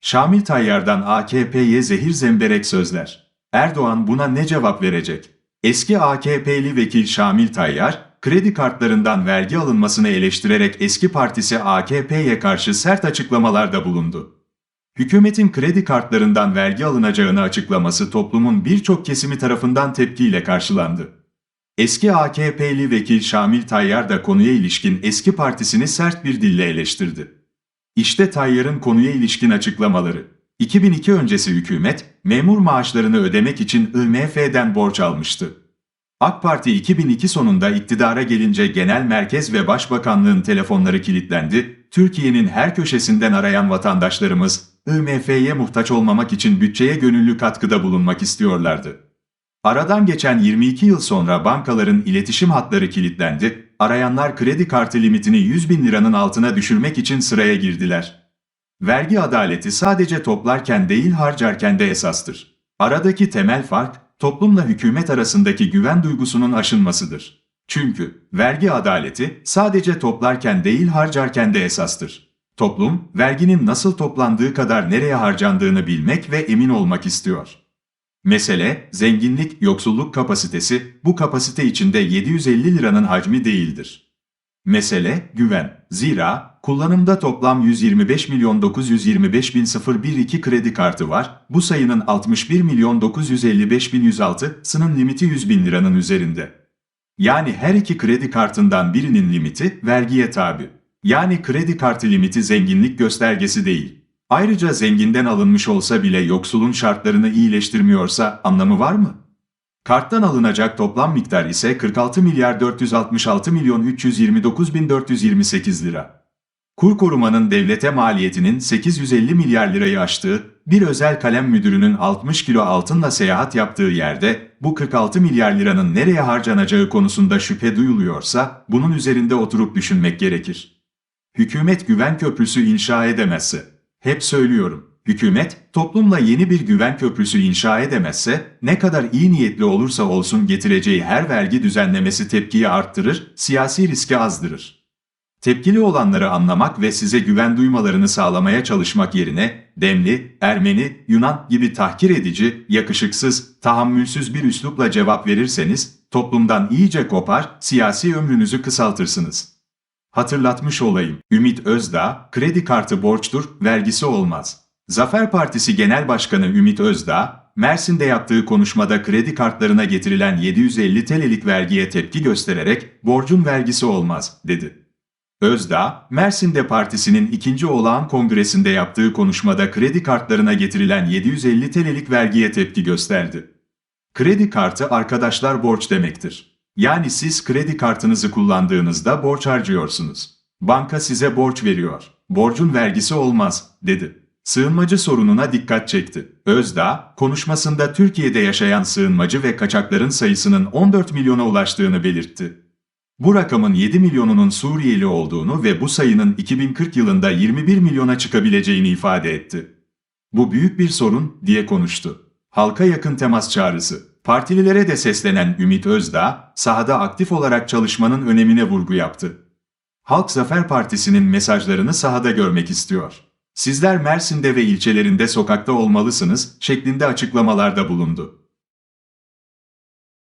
Şamil Tayyar'dan AKP'ye zehir zemberek sözler. Erdoğan buna ne cevap verecek? Eski AKP'li vekil Şamil Tayyar, kredi kartlarından vergi alınmasını eleştirerek eski partisi AKP'ye karşı sert açıklamalarda bulundu. Hükümetin kredi kartlarından vergi alınacağını açıklaması toplumun birçok kesimi tarafından tepkiyle karşılandı. Eski AKP'li vekil Şamil Tayyar da konuya ilişkin eski partisini sert bir dille eleştirdi. İşte Tayyar'ın konuya ilişkin açıklamaları. 2002 öncesi hükümet, memur maaşlarını ödemek için IMF'den borç almıştı. AK Parti 2002 sonunda iktidara gelince Genel Merkez ve Başbakanlığın telefonları kilitlendi, Türkiye'nin her köşesinden arayan vatandaşlarımız, IMF'ye muhtaç olmamak için bütçeye gönüllü katkıda bulunmak istiyorlardı. Aradan geçen 22 yıl sonra bankaların iletişim hatları kilitlendi, arayanlar kredi kartı limitini 100 bin liranın altına düşürmek için sıraya girdiler. Vergi adaleti sadece toplarken değil harcarken de esastır. Aradaki temel fark, toplumla hükümet arasındaki güven duygusunun aşınmasıdır. Çünkü vergi adaleti sadece toplarken değil harcarken de esastır. Toplum, verginin nasıl toplandığı kadar nereye harcandığını bilmek ve emin olmak istiyor. Mesele, zenginlik, yoksulluk kapasitesi, bu kapasite içinde 750 liranın hacmi değildir. Mesele, güven. Zira, kullanımda toplam 125 milyon 925 bin 012 kredi kartı var, bu sayının 61 milyon 955 bin 106 sının limiti 100 bin liranın üzerinde. Yani her iki kredi kartından birinin limiti vergiye tabi. Yani kredi kartı limiti zenginlik göstergesi değil. Ayrıca zenginden alınmış olsa bile yoksulun şartlarını iyileştirmiyorsa anlamı var mı? Karttan alınacak toplam miktar ise 46 milyar 466 milyon 329 bin 428 lira. Kur korumanın devlete maliyetinin 850 milyar lirayı aştığı, bir özel kalem müdürünün 60 kilo altınla seyahat yaptığı yerde bu 46 milyar liranın nereye harcanacağı konusunda şüphe duyuluyorsa bunun üzerinde oturup düşünmek gerekir. Hükümet güven köprüsü inşa edemezse, hep söylüyorum, hükümet toplumla yeni bir güven köprüsü inşa edemezse ne kadar iyi niyetli olursa olsun getireceği her vergi düzenlemesi tepkiyi arttırır, siyasi riski azdırır. Tepkili olanları anlamak ve size güven duymalarını sağlamaya çalışmak yerine demli, Ermeni, Yunan gibi tahkir edici, yakışıksız, tahammülsüz bir üslupla cevap verirseniz toplumdan iyice kopar, siyasi ömrünüzü kısaltırsınız. Hatırlatmış olayım, Ümit Özdağ, kredi kartı borçtur, vergisi olmaz. Zafer Partisi Genel Başkanı Ümit Özdağ, Mersin'de yaptığı konuşmada kredi kartlarına getirilen 750 TL'lik vergiye tepki göstererek borcun vergisi olmaz, dedi. Özdağ, Mersin'de partisinin ikinci olağan kongresinde yaptığı konuşmada kredi kartlarına getirilen 750 TL'lik vergiye tepki gösterdi. Kredi kartı arkadaşlar borç demektir. Yani siz kredi kartınızı kullandığınızda borç harcıyorsunuz. Banka size borç veriyor. Borcun vergisi olmaz, dedi. Sığınmacı sorununa dikkat çekti. Özdağ, konuşmasında Türkiye'de yaşayan sığınmacı ve kaçakların sayısının 14 milyona ulaştığını belirtti. Bu rakamın 7 milyonunun Suriyeli olduğunu ve bu sayının 2040 yılında 21 milyona çıkabileceğini ifade etti. Bu büyük bir sorun, diye konuştu. Halka yakın temas çağrısı. Partililere de seslenen Ümit Özdağ, sahada aktif olarak çalışmanın önemine vurgu yaptı. Halk Zafer Partisi'nin mesajlarını sahada görmek istiyor. Sizler Mersin'de ve ilçelerinde sokakta olmalısınız şeklinde açıklamalarda bulundu.